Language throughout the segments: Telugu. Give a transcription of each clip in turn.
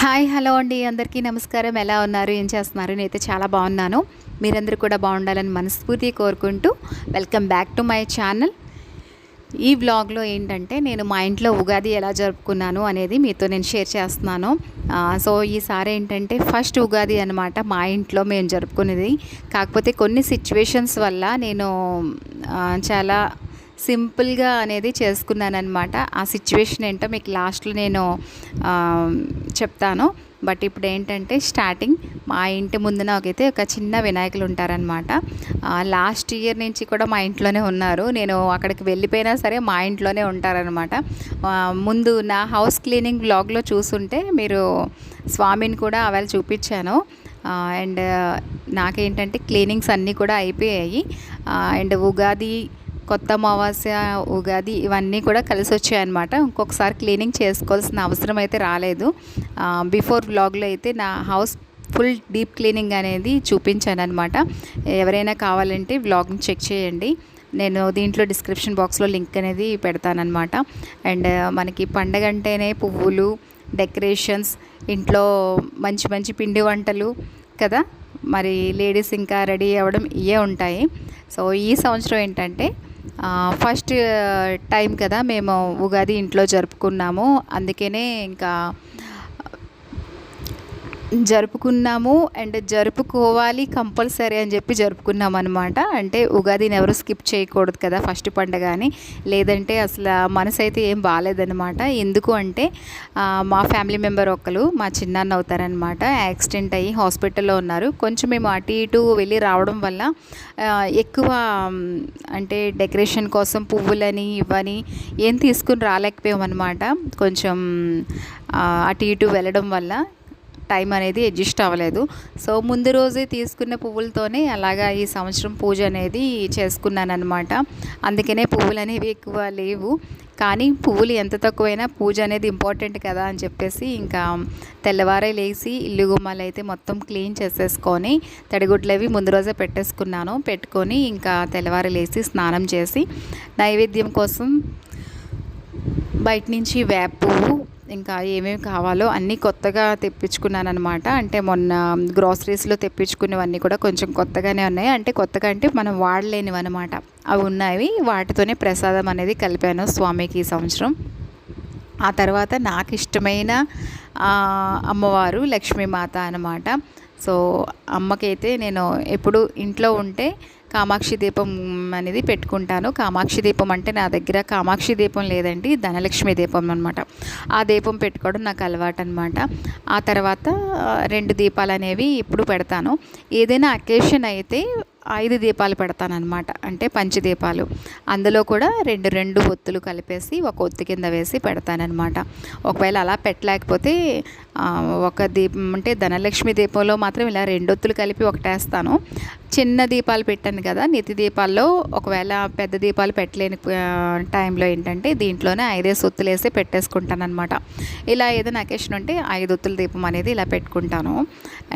హాయ్ హలో అండి. అందరికీ నమస్కారం. ఎలా ఉన్నారు? ఏం చేస్తున్నారు? నేనైతే చాలా బాగున్నాను. మీరందరూ కూడా బాగుండాలని మనస్ఫూర్తి కోరుకుంటూ welcome back to my channel. ఈ వ్లాగ్లో ఏంటంటే నేను మా ఇంట్లో ఉగాది ఎలా జరుపుకున్నాను అనేది మీతో నేను షేర్ చేస్తున్నాను. సో ఈసారి ఏంటంటే ఫస్ట్ ఉగాది అనమాట మా ఇంట్లో మేము జరుపుకునేది. కాకపోతే కొన్ని సిచ్యువేషన్స్ వల్ల నేను చాలా సింపుల్గా అనేది చేసుకున్నాను అనమాట ఆ సిచ్యువేషన్ ఏంటో మీకు లాస్ట్లో నేను చెప్తాను. బట్ ఇప్పుడు ఏంటంటే స్టార్టింగ్ మా ఇంటి ముందున ఒకైతే ఒక చిన్న వినాయకులు ఉంటారనమాట లాస్ట్ ఇయర్ నుంచి కూడా మా ఇంట్లోనే ఉన్నారు. నేను అక్కడికి వెళ్ళిపోయినా సరే మా ఇంట్లోనే ఉంటారనమాట ముందు నా హౌస్ క్లీనింగ్ బ్లాగ్లో చూసుంటే మీరు స్వామిని కూడా అవేళ చూపించాను. అండ్ నాకేంటంటే క్లీనింగ్స్ అన్నీ కూడా అయిపోయాయి. అండ్ ఉగాది కొత్త అమావాస్య ఉగాది ఇవన్నీ కూడా కలిసి వచ్చాయన్నమాట ఇంకొకసారి క్లీనింగ్ చేసుకోవాల్సిన అవసరం అయితే రాలేదు బిఫోర్ వ్లాగ్లో అయితే నా హౌస్ ఫుల్ డీప్ క్లీనింగ్ అనేది చూపించాను అనమాట ఎవరైనా కావాలంటే వ్లాగ్ని చెక్ చేయండి. నేను దీంట్లో డిస్క్రిప్షన్ బాక్స్లో లింక్ అనేది పెడతానమాట అండ్ మనకి పండగ అంటేనే పువ్వులు డెకరేషన్స్ ఇంట్లో మంచి మంచి పిండి వంటలు కదా? మరి లేడీస్ ఇంకా రెడీ అవ్వడం ఇవే ఉంటాయి. సో ఈ సంవత్సరం ఏంటంటే ఫస్ట్ టైం కదా మేము ఉగాది ఇంట్లో జరుపుకున్నాము. అందుకనే ఇంకా జరుపుకున్నాము అండ్ జరుపుకోవాలి కంపల్సరీ అని చెప్పి జరుపుకున్నాం అనమాట అంటే ఉగాదిని ఎవరు స్కిప్ చేయకూడదు కదా ఫస్ట్ పండగ అని. లేదంటే అసలు మనసు అయితే ఏం బాగాలేదనమాట ఎందుకు అంటే మా ఫ్యామిలీ మెంబర్ ఒకరు మా చిన్నాన్న అవుతారనమాట యాక్సిడెంట్ అయ్యి హాస్పిటల్లో ఉన్నారు. కొంచెం మేము అటు ఇటు వెళ్ళి రావడం వల్ల ఎక్కువ అంటే డెకరేషన్ కోసం పువ్వులని ఇవని ఏం తీసుకుని రాలేకపోయామన్నమాట. కొంచెం అటు ఇటు వెళ్ళడం వల్ల టైం అనేది అడ్జస్ట్ అవ్వలేదు. సో ముందు రోజే తీసుకున్న పువ్వులతోనే అలాగా ఈ సంవత్సరం పూజ అనేది చేసుకున్నాను అనమాట అందుకనే పువ్వులు అనేవి ఎక్కువ లేవు. కానీ పువ్వులు ఎంత తక్కువైనా పూజ అనేది ఇంపార్టెంట్ కదా అని చెప్పేసి ఇంకా తెల్లవారే లేచి ఇల్లు గుమ్మాలు అయితే మొత్తం క్లీన్ చేసేసుకొని తడిగుడ్లు అవి ముందు రోజే పెట్టేసుకున్నాను. పెట్టుకొని ఇంకా తెల్లవారే లేచి స్నానం చేసి నైవేద్యం కోసం బయట నుంచి వేప పువ్వు ఇంకా ఏమేమి కావాలో అన్నీ కొత్తగా తెప్పించుకున్నాను అనమాట అంటే మొన్న గ్రాసరీస్లో తెప్పించుకునేవన్నీ కూడా కొంచెం కొత్తగానే ఉన్నాయి. అంటే కొత్తగా అంటే మనం వాడలేనివి అనమాట అవి ఉన్నాయి. వాటితోనే ప్రసాదం అనేది కలిపాను స్వామికి ఈ సంవత్సరం. ఆ తర్వాత నాకు ఇష్టమైన అమ్మవారు లక్ష్మీమాత అనమాట సో అమ్మకైతే నేను ఎప్పుడు ఇంట్లో ఉంటే కామాక్షి దీపం అనేది పెట్టుకుంటాను. కామాక్షి దీపం అంటే నా దగ్గర కామాక్షి దీపం లేదండి ధనలక్ష్మి దీపం అనమాట ఆ దీపం పెట్టుకోవడం నాకు అలవాటు అనమాట ఆ తర్వాత రెండు దీపాలు అనేవి ఇప్పుడు పెడతాను. ఏదైనా అకేషన్ అయితే ఐదు దీపాలు పెడతానమాట అంటే పంచదీపాలు అందులో కూడా రెండు రెండు ఒత్తులు కలిపేసి ఒక ఒత్తి కింద వేసి పెడతానమాట ఒకవేళ అలా పెట్టలేకపోతే ఒక దీపం అంటే ధనలక్ష్మి దీపంలో మాత్రం ఇలా రెండు ఒత్తులు కలిపి ఒకటేస్తాను. చిన్న దీపాలు పెట్టాను కదా నితి దీపాల్లో ఒకవేళ పెద్ద దీపాలు పెట్టలేని టైంలో ఏంటంటే దీంట్లోనే ఐదేసి ఒత్తులు వేసి పెట్టేసుకుంటాను అనమాట ఇలా ఏదైనా అకేషన్ ఉంటే ఐదు ఒత్తుల దీపం అనేది ఇలా పెట్టుకుంటాను.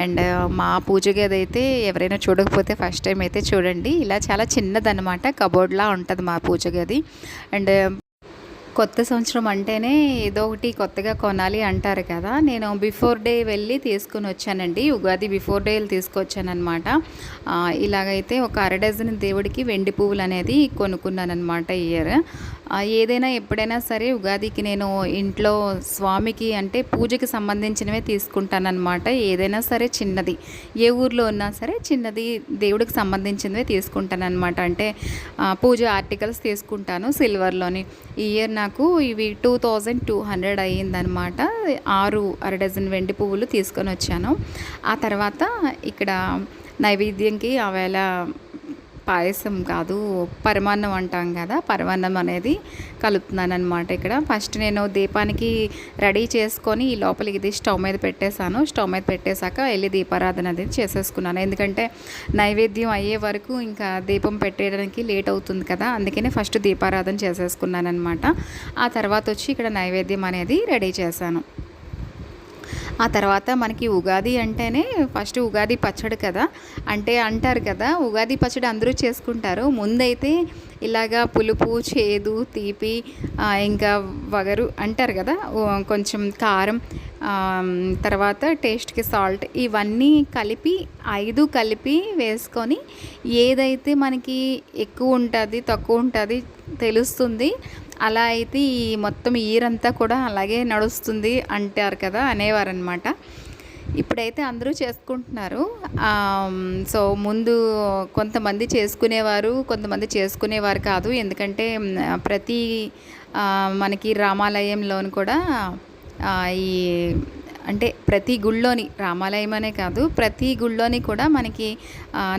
అండ్ మా పూజ గది అయితే ఎవరైనా చూడకపోతే ఫస్ట్ టైం అయితే చూడండి. ఇలా చాలా చిన్నదనమాట కబోర్డ్లా ఉంటుంది మా పూజ గది. అండ్ కొత్త సంవత్సరం అంటేనే ఏదో ఒకటి కొత్తగా కొనాలి అంటారు కదా. నేను బిఫోర్ డే వెళ్ళి తీసుకుని వచ్చానండి. ఉగాది బిఫోర్ డే తీసుకొచ్చానమాట ఇలాగైతే ఒక అర డజన్ దేవుడికి వెండి పువ్వులు అనేది కొనుక్కున్నానమాట ఇయర్. ఏదైనా ఎప్పుడైనా సరే ఉగాదికి నేను ఇంట్లో స్వామికి అంటే పూజకి సంబంధించినవే తీసుకుంటానన్నమాట. ఏదైనా సరే చిన్నది. ఏ ఊర్లో ఉన్నా సరే చిన్నది దేవుడికి సంబంధించినవే తీసుకుంటానన్నమాట. అంటే పూజ ఆర్టికల్స్ తీసుకుంటాను సిల్వర్లోని. ఈ ఇయర్ నాకు ఇవి టూ థౌజండ్ టూ హండ్రెడ్ అయ్యిందనమాట ఆరు అర డజన్ వెండి పువ్వులు తీసుకొని వచ్చాను. ఆ తర్వాత ఇక్కడ నైవేద్యంకి ఆవేళ పాయసం కాదు పరమాన్నం అంటాం కదా పరమాన్నం అనేది కలుపుతున్నాను అనమాట ఇక్కడ. ఫస్ట్ నేను దీపానికి రెడీ చేసుకొని ఈ లోపలికి ఇది స్టవ్ మీద పెట్టేశాను. స్టవ్ మీద పెట్టేశాక వెళ్ళి దీపారాధన అనేది చేసేసుకున్నాను. ఎందుకంటే నైవేద్యం అయ్యే వరకు ఇంకా దీపం పెట్టేయడానికి లేట్ అవుతుంది కదా అందుకనే ఫస్ట్ దీపారాధన చేసేసుకున్నాను అనమాట ఆ తర్వాత వచ్చి ఇక్కడ నైవేద్యం అనేది రెడీ చేశాను. ఆ తర్వాత మనకి ఉగాది అంటేనే ఫస్ట్ ఉగాది పచ్చడి కదా. అంటే అంటారు కదా ఉగాది పచ్చడి అందరూ చేసుకుంటారు. ముందైతే ఇలాగా పులుపు చేదు తీపి ఇంకా వగరు అంటారు కదా. కొంచెం కారం తర్వాత టేస్ట్కి సాల్ట్ ఇవన్నీ కలిపి ఐదు కలిపి వేసుకొని ఏదైతే మనకి ఎక్కువ ఉంటుంది తక్కువ ఉంటుంది తెలుస్తుంది అలా అయితే ఈ మొత్తం ఈరంతా కూడా అలాగే నడుస్తుంది అంటారు కదా అనేవారనమాట ఇప్పుడైతే అందరూ చేసుకుంటున్నారు. సో ముందు కొంతమంది చేసుకునేవారు కొంతమంది చేసుకునేవారు కాదు. ఎందుకంటే ప్రతి మనకి రామాలయంలోను కూడా ఈ అంటే ప్రతి గుళ్ళోని రామాలయం అనే కాదు ప్రతి గుళ్ళోని కూడా మనకి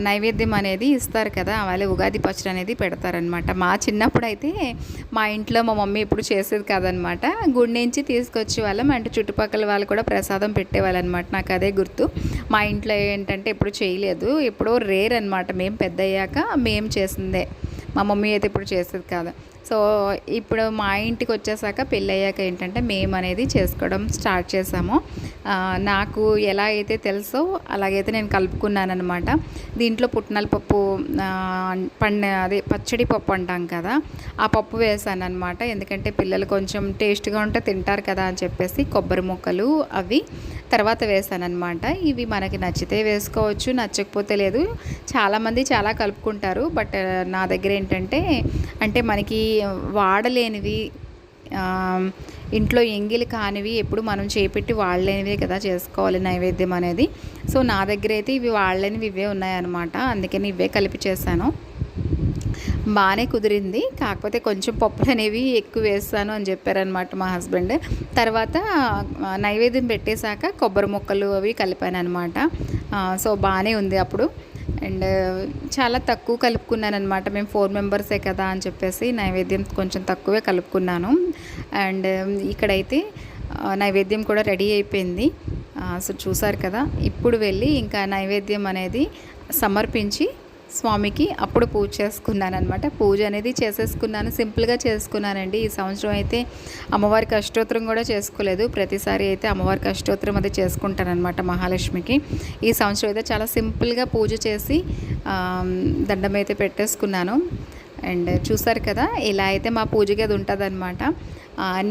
నైవేద్యం అనేది ఇస్తారు కదా వాళ్ళే ఉగాది పచ్చడి అనేది పెడతారనమాట మా చిన్నప్పుడు అయితే మా ఇంట్లో మా మమ్మీ ఎప్పుడు చేసేది కాదనమాట గుడి నుంచి తీసుకొచ్చే వాళ్ళం అంటే చుట్టుపక్కల వాళ్ళు కూడా ప్రసాదం పెట్టేవాళ్ళు అనమాట నాకు అదే గుర్తు. మా ఇంట్లో ఏంటంటే ఎప్పుడు చేయలేదు ఎప్పుడో రేర్ అనమాట మేము పెద్ద అయ్యాక మేము చేసిందే. మా మమ్మీ అయితే ఇప్పుడు చేసేది కాదు. సో ఇప్పుడు మా ఇంటికి వచ్చేసాక పెళ్ళయ్యాక ఏంటంటే మేము అనేది చేసుకోవడం స్టార్ట్ చేసాము. నాకు ఎలా అయితే తెలుసో అలాగైతే నేను కలుపుకున్నాను అనమాట దీంట్లో పుట్నాల పప్పు ఆ, పండ అదే పచ్చడి పప్పు అంటాం కదా ఆ పప్పు వేసాను అనమాట ఎందుకంటే పిల్లలు కొంచెం టేస్ట్గా ఉంటే తింటారు కదా అని చెప్పేసి కొబ్బరి ముక్కలు అవి తర్వాత వేసాను అనమాట ఇవి మనకి నచ్చితే వేసుకోవచ్చు నచ్చకపోతే లేదు. చాలామంది చాలా కలుపుకుంటారు. బట్ నా దగ్గర ఏంటంటే అంటే మనకి వాడలేనివి ఇంట్లో ఎంగిలి కానివి ఎప్పుడు మనం చేపెట్టి వాడలేనివే కదా చేసుకోవాలి నైవేద్యం అనేది. సో నా దగ్గర అయితే ఇవి వాడలేనివి ఇవే ఉన్నాయన్నమాట. అందుకని ఇవే కలిపి చేశాను. బాగానే కుదిరింది. కాకపోతే కొంచెం పప్పులు అనేవి ఎక్కువ వేస్తాను అని చెప్పారనమాట మా హస్బెండ్. తర్వాత నైవేద్యం పెట్టేశాక కొబ్బరి ముక్కలు అవి కలిపాను అనమాట సో బాగానే ఉంది అప్పుడు. అండ్ చాలా తక్కువ కలుపుకున్నాను అనమాట మేము ఫోర్ మెంబర్సే కదా అని చెప్పేసి నైవేద్యం కొంచెం తక్కువే కలుపుకున్నాను. అండ్ ఇక్కడైతే నైవేద్యం కూడా రెడీ అయిపోయింది. సో చూసారు కదా. ఇప్పుడు వెళ్ళి ఇంకా నైవేద్యం అనేది సమర్పించి స్వామికి అప్పుడు పూజ చేసుకున్నాను అనమాట పూజ అనేది చేసేసుకున్నాను సింపుల్గా చేసుకున్నానండి. ఈ సంవత్సరం అయితే అమ్మవారికి అష్టోత్తరం కూడా చేసుకోలేదు. ప్రతిసారి అయితే అమ్మవారికి అష్టోత్తరం అది చేసుకుంటానమాట మహాలక్ష్మికి. ఈ సంవత్సరం అయితే చాలా సింపుల్గా పూజ చేసి దండం అయితే పెట్టేసుకున్నాను. అండ్ చూసారు కదా ఇలా అయితే మా పూజ గది ఉంటుందన్నమాట.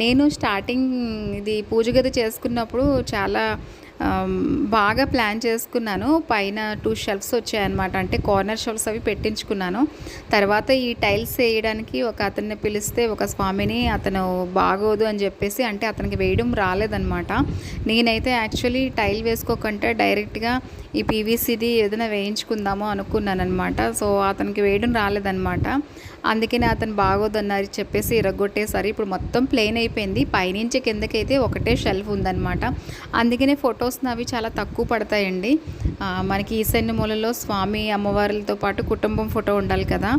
నేను స్టార్టింగ్ ఇది పూజ గది చేసుకున్నప్పుడు చాలా బాగా ప్లాన్ చేసుకున్నాను. పైన టూ షెల్ఫ్స్ వచ్చాయన్నమాట. అంటే కార్నర్ షెల్ఫ్స్ అవి పెట్టించుకున్నాను. తర్వాత ఈ టైల్స్ వేయడానికి ఒక అతన్ని పిలిస్తే ఒక స్వామిని అతను బాగోదు అని చెప్పేసి అంటే అతనికి వేయడం రాలేదన్నమాట. నేనైతే యాక్చువల్లీ టైల్ వేసుకోకుండా డైరెక్ట్గా ఈ పీవీసీది ఏదైనా వేయించుకుందామో అనుకున్నాను అనమాట సో అతనికి వేయడం రాలేదన్నమాట. అందుకనే అతను బాగోదన్నారు చెప్పేసి ఇరగొట్టేసరి ఇప్పుడు మొత్తం ప్లెయిన్ అయిపోయింది. పైనుంచి కిందకైతే ఒకటే షెల్ఫ్ ఉందన్నమాట. అందుకనే ఫొటోస్ అవి చాలా తక్కువ పడతాయండి. మనకి ఈశాన్య మూలలో స్వామి అమ్మవార్లతో పాటు కుటుంబం ఫోటో ఉండాలి కదా.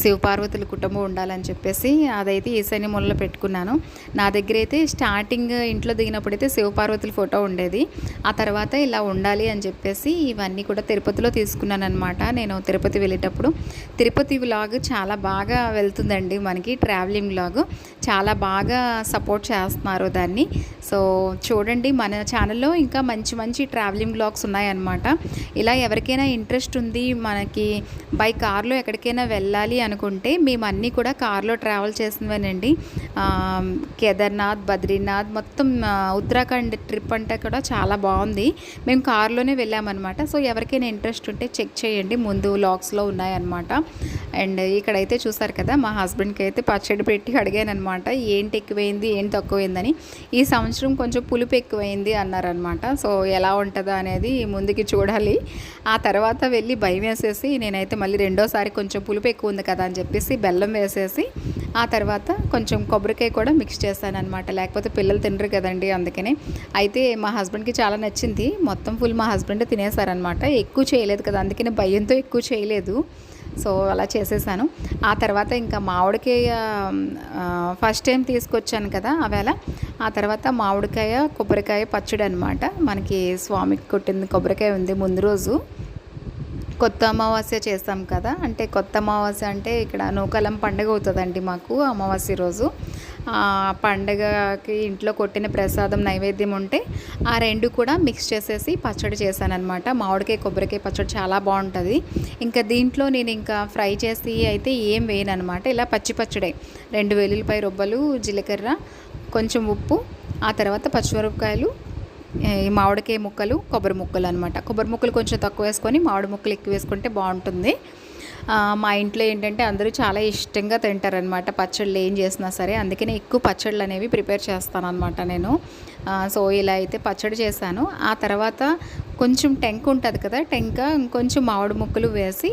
శివపార్వతుల కుటుంబం ఉండాలని చెప్పేసి అదైతే ఈశాన్య మూలలో పెట్టుకున్నాను. నా దగ్గర అయితే స్టార్టింగ్ ఇంట్లో దిగినప్పుడు అయితే శివపార్వతుల ఫోటో ఉండేది. ఆ తర్వాత ఇలా ఉండాలి అని చెప్పేసి ఇవన్నీ కూడా తిరుపతిలో తీసుకున్నాను అనమాట నేను తిరుపతి వెళ్ళేటప్పుడు తిరుపతి వ్లాగ్ చాలా బాగా వెళ్తుందండి మనకి ట్రావెలింగ్ వ్లాగ్. చాలా బాగా సపోర్ట్ చేస్తున్నారు దాన్ని. సో చూడండి మన ఛానల్లో ఇంకా మంచి మంచి ట్రావెలింగ్ బ్లాగ్స్ ఉన్నాయన్నమాట. ఇలా ఎవరికైనా ఇంట్రెస్ట్ ఉంది మనకి బై కార్లో ఎక్కడికైనా వెళ్ళాలి అనుకుంటే మేము అన్నీ కూడా కార్లో ట్రావెల్ చేసినవేనండి. కేదార్నాథ్ బద్రీనాథ్ మొత్తం ఉత్తరాఖండ్ ట్రిప్ అంటే కూడా చాలా బాగుంది. మేము కార్లోనే వెళ్ళామన్నమాట. సో ఎవరికైనా ఇంట్రెస్ట్ ఉంటే చెక్ చేయండి. ముందు లాక్స్లో ఉన్నాయన్నమాట. అండ్ ఇక్కడైతే చూసారు కదా మా హస్బెండ్కి అయితే పచ్చడి పెట్టి అడిగాను అనమాట ఏంటి ఎక్కువైంది? ఏంటి తక్కువైందని? ఈ సంవత్సరం కొంచెం పులుపు ఎక్కువైంది అన్నారనమాట సో ఎలా ఉంటుందో అనేది ముందుకి చూడాలి. ఆ తర్వాత వెళ్ళి భయం వేసేసి నేనైతే మళ్ళీ రెండోసారి కొంచెం పులుపు ఎక్కువ ఉంది కదా అని చెప్పేసి బెల్లం వేసేసి ఆ తర్వాత కొంచెం కొబ్బరికాయ కూడా మిక్స్ చేశాను అనమాట లేకపోతే పిల్లలు తినరు కదండి అందుకని. అయితే మా హస్బెండ్కి చాలా నచ్చింది. మొత్తం ఫుల్ మా హస్బెండ్ తినేసారనమాట ఎక్కువ చేయలేదు కదా అందుకని భయంతో ఎక్కువ చేయలేదు. సో అలా చేసేసాను. ఆ తర్వాత ఇంకా మామిడికాయ ఫస్ట్ టైం తీసుకొచ్చాను కదా ఆవేళ. ఆ తర్వాత మామిడికాయ కొబ్బరికాయ పచ్చడి అనమాట మనకి స్వామికి కొట్టింది కొబ్బరికాయ ఉంది ముందు రోజు. కొత్త అమావాస్య చేస్తాం కదా అంటే కొత్త అమావాస్య అంటే ఇక్కడ నూకలం పండుగ అవుతుందండి మాకు అమావాస్య రోజు. ఆ పండగకి ఇంట్లో కొట్టిన ప్రసాదం నైవేద్యం ఉంటే ఆ రెండు కూడా మిక్స్ చేసేసి పచ్చడి చేశానమాట మామిడికాయ కొబ్బరికాయ పచ్చడి చాలా బాగుంటుంది. ఇంకా దీంట్లో నేను ఇంకా ఫ్రై చేసి అయితే ఏం వేయను అనమాట ఇలా పచ్చి పచ్చడే రెండు వెల్లుల్లిపాయ రొబ్బలు జీలకర్ర కొంచెం ఉప్పు ఆ తర్వాత పచ్చిమిరపకాయలు ఈ మామిడికాయ ముక్కలు కొబ్బరి ముక్కలు అనమాట కొబ్బరి ముక్కలు కొంచెం తక్కువ వేసుకొని మామిడి ముక్కలు ఎక్కువ వేసుకుంటే బాగుంటుంది. మా ఇంట్లో ఏంటంటే అందరూ చాలా ఇష్టంగా తింటారనమాట పచ్చళ్ళు ఏం చేసినా సరే అందుకనే ఎక్కువ పచ్చళ్ళు అనేవి ప్రిపేర్ చేస్తాను అనమాట నేను సో ఇలా అయితే పచ్చడి చేశాను. ఆ తర్వాత కొంచెం టెంక్ ఉంటుంది కదా టెంక ఇంకొంచెం మామిడి ముక్కలు వేసి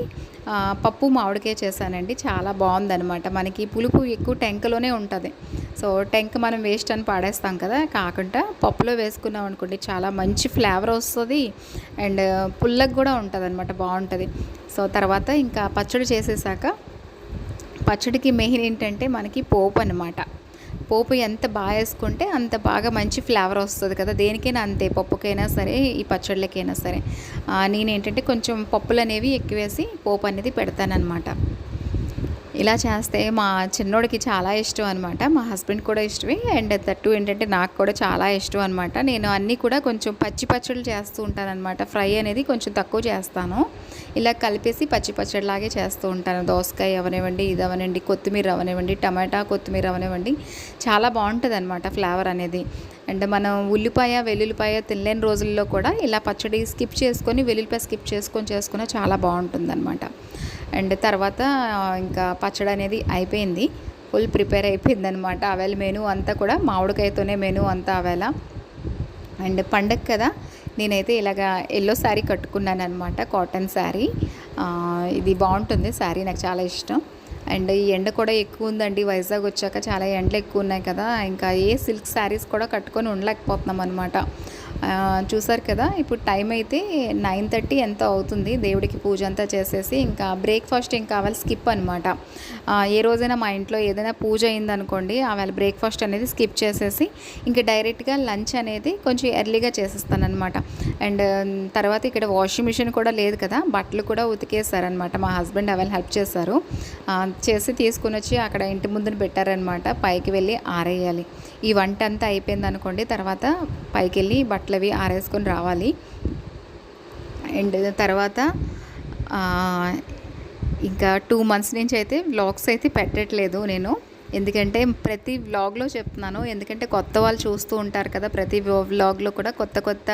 పప్పు మామిడికాయ చేశానండి. చాలా బాగుందనమాట మనకి పులుపు ఎక్కువ టెంకలోనే ఉంటుంది. సో టెంక్ మనం వేస్ట్ అని పాడేస్తాం కదా కాకుండా పప్పులో వేసుకున్నాం అనుకోండి చాలా మంచి ఫ్లేవర్ వస్తుంది. అండ్ పుల్లకి కూడా ఉంటుంది అనమాట బాగుంటుంది. సో తర్వాత ఇంకా పచ్చడి చేసేసాక పచ్చడికి మెయిన్ ఏంటంటే మనకి పోపు అనమాట పోపు ఎంత బాగా వేసుకుంటే అంత బాగా మంచి ఫ్లేవర్ వస్తుంది కదా దేనికైనా అంతే పప్పుకైనా సరే ఈ పచ్చళ్ళకైనా సరే. నేను ఏంటంటే కొంచెం పప్పులు అనేవి ఎక్కువేసి పోపు అనేది పెడతానమాట ఇలా చేస్తే మా చిన్నోడికి చాలా ఇష్టం అనమాట మా హస్బెండ్ కూడా ఇష్టమే. అండ్ తట్టు ఏంటంటే నాకు కూడా చాలా ఇష్టం అనమాట నేను అన్నీ కూడా కొంచెం పచ్చి పచ్చళ్ళు చేస్తూ ఉంటాను అనమాట ఫ్రై అనేది కొంచెం తక్కువ చేస్తాను. ఇలా కలిపేసి పచ్చి పచ్చడిలాగే చేస్తూ ఉంటాను. దోసకాయ అవనివ్వండి ఇది అవనండి కొత్తిమీర అవనివ్వండి టమాటా కొత్తిమీర అవనివ్వండి. చాలా బాగుంటుంది అనమాట ఫ్లేవర్ అనేది. అండ్ మనం ఉల్లిపాయ వెల్లుల్లిపాయ తినలేని రోజుల్లో కూడా ఇలా పచ్చడి స్కిప్ చేసుకొని వెల్లుల్లిపాయ స్కిప్ చేసుకొని చేసుకున్న చాలా బాగుంటుంది అనమాట అండ్ తర్వాత ఇంకా పచ్చడి అనేది అయిపోయింది. ఫుల్ ప్రిపేర్ అయిపోయింది అనమాట అవేళ మెనూ అంతా కూడా మామిడికాయతోనే మెనూ అంతా అవేళ అండ్ పండగ కదా నేనైతే ఇలాగ ఎల్లో శారీ కట్టుకున్నాను అనమాట కాటన్ శారీ ఇది బాగుంటుంది. శారీ నాకు చాలా ఇష్టం. అండ్ ఈ ఎండ కూడా ఎక్కువ ఉందండి. వైజాగ్ వచ్చాక చాలా ఎండలు ఎక్కువ ఉన్నాయి కదా. ఇంకా ఏ సిల్క్ శారీస్ కూడా కట్టుకొని ఉండలేకపోతున్నాం అనమాట చూసారు కదా ఇప్పుడు టైం అయితే నైన్ థర్టీ ఎంత అవుతుంది దేవుడికి పూజ అంతా చేసేసి ఇంకా బ్రేక్ఫాస్ట్ ఇంకా కావాలి స్కిప్ అనమాట ఏ రోజైనా మా ఇంట్లో ఏదైనా పూజ అయిందనుకోండి ఆవేళ బ్రేక్ఫాస్ట్ అనేది స్కిప్ చేసేసి ఇంకా డైరెక్ట్గా లంచ్ అనేది కొంచెం ఎర్లీగా చేసేస్తానమాట అండ్ తర్వాత ఇక్కడ వాషింగ్ మిషన్ కూడా లేదు కదా బట్టలు కూడా ఉతికేసారనమాట మా హస్బెండ్ అవేళ హెల్ప్ చేశారు. చేసి తీసుకుని వచ్చి అక్కడ ఇంటి ముందున పెట్టారనమాట పైకి వెళ్ళి ఆరేయాలి. ఈ వంట అంతా అయిపోయింది అనుకోండి తర్వాత పైకి వెళ్ళి బట్టలు అవి ఆరేసుకొని రావాలి. అండ్ తర్వాత ఇంకా టూ మంత్స్ నుంచి అయితే వ్లాగ్స్ అయితే పెట్టట్లేదు నేను. ఎందుకంటే ప్రతి వ్లాగ్లో చెప్తున్నాను ఎందుకంటే కొత్త వాళ్ళు చూస్తూ ఉంటారు కదా ప్రతి వ్లాగ్లో కూడా కొత్త కొత్త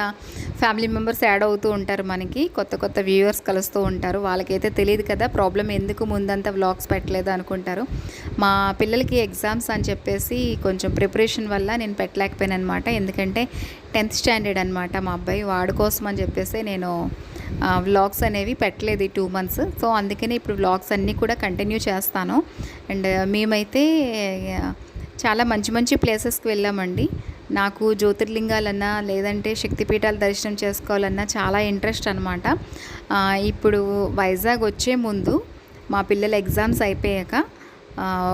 ఫ్యామిలీ మెంబర్స్ యాడ్ అవుతూ ఉంటారు మనకి కొత్త కొత్త వ్యూవర్స్ కలుస్తూ ఉంటారు. వాళ్ళకైతే తెలియదు కదా ప్రాబ్లం ఎందుకు ముందంతా వ్లాగ్స్ పెట్టలేదు అనుకుంటారు. మా పిల్లలకి ఎగ్జామ్స్ అని చెప్పేసి కొంచెం ప్రిపరేషన్ వల్ల నేను పెట్టలేకపోయాను అనమాట ఎందుకంటే టెన్త్ స్టాండర్డ్ అనమాట మా అబ్బాయి వాడి కోసం అని చెప్పేసి నేను వ్లాగ్స్ అనేవి పెట్టలేదు ఈ టూ మంత్స్ సో అందుకనే ఇప్పుడు వ్లాగ్స్ అన్నీ కూడా కంటిన్యూ చేస్తాను. అండ్ uh, మేమైతే చాలా మంచి మంచి ప్లేసెస్కి వెళ్ళామండి. నాకు జ్యోతిర్లింగాలన్నా లేదంటే శక్తిపీఠాలు దర్శనం చేసుకోవాలన్నా చాలా ఇంట్రెస్ట్ అనమాట ఇప్పుడు వైజాగ్ వచ్చే ముందు మా పిల్లల ఎగ్జామ్స్ అయిపోయాక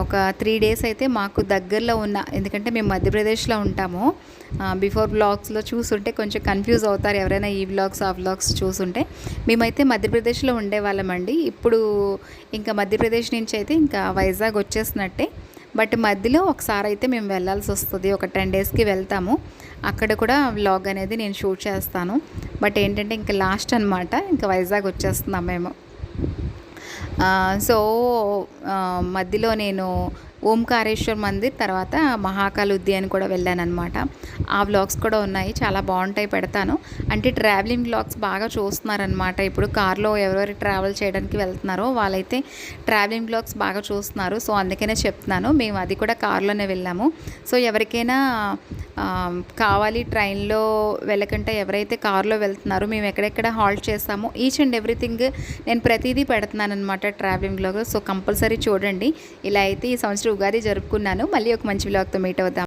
ఒక త్రీ డేస్ అయితే మాకు దగ్గరలో ఉన్న ఎందుకంటే మేము మధ్యప్రదేశ్లో ఉంటాము. బిఫోర్ బ్లాగ్స్లో చూసుంటే కొంచెం కన్ఫ్యూజ్ అవుతారు ఎవరైనా ఈ బ్లాగ్స్ ఆ బ్లాగ్స్ చూసుంటే. మేమైతే మధ్యప్రదేశ్లో ఉండేవాళ్ళమండి ఇప్పుడు ఇంకా మధ్యప్రదేశ్ నుంచి అయితే ఇంకా వైజాగ్ వచ్చేసినట్టే. బట్ మధ్యలో ఒకసారి అయితే మేము వెళ్ళాల్సి వస్తుంది. ఒక టెన్ డేస్కి వెళ్తాము. అక్కడ కూడా వ్లాగ్ అనేది నేను షూట్ చేస్తాను. బట్ ఏంటంటే ఇంకా లాస్ట్ అనమాట ఇంకా వైజాగ్ వచ్చేస్తున్నాం మేము. సో మధ్యలో నేను ఓంకారేశ్వర్ మందిర్ తర్వాత మహాకాల్ ఉద్యాన్ కూడా వెళ్ళాను అనమాట ఆ వ్లాగ్స్ కూడా ఉన్నాయి చాలా బాగుంటాయి పెడతాను. అంటే ట్రావెలింగ్ వ్లాగ్స్ బాగా చూస్తున్నారనమాట ఇప్పుడు కార్లో ఎవరెవరు ట్రావెల్ చేయడానికి వెళ్తున్నారో వాళ్ళైతే ట్రావెలింగ్ వ్లాగ్స్ బాగా చూస్తున్నారు. సో అందుకనే చెప్తున్నాను మేము అది కూడా కార్లోనే వెళ్ళాము. సో ఎవరికైనా కావాలి ట్రైన్లో వెళ్ళకుండా ఎవరైతే కారులో వెళ్తున్నారో మేము ఎక్కడెక్కడ హాల్ట్ చేస్తామో ఈచ్ అండ్ ఎవ్రీథింగ్ నేను ప్రతిదీ పెడుతున్నాను అనమాట ట్రావెలింగ్లో సో కంపల్సరీ చూడండి. ఇలా అయితే ఈ సంవత్సరం ఉగాది జరుపుకున్నాను. మళ్ళీ ఒక మంచి బ్లాగ్తో మీట్ అవుతాం.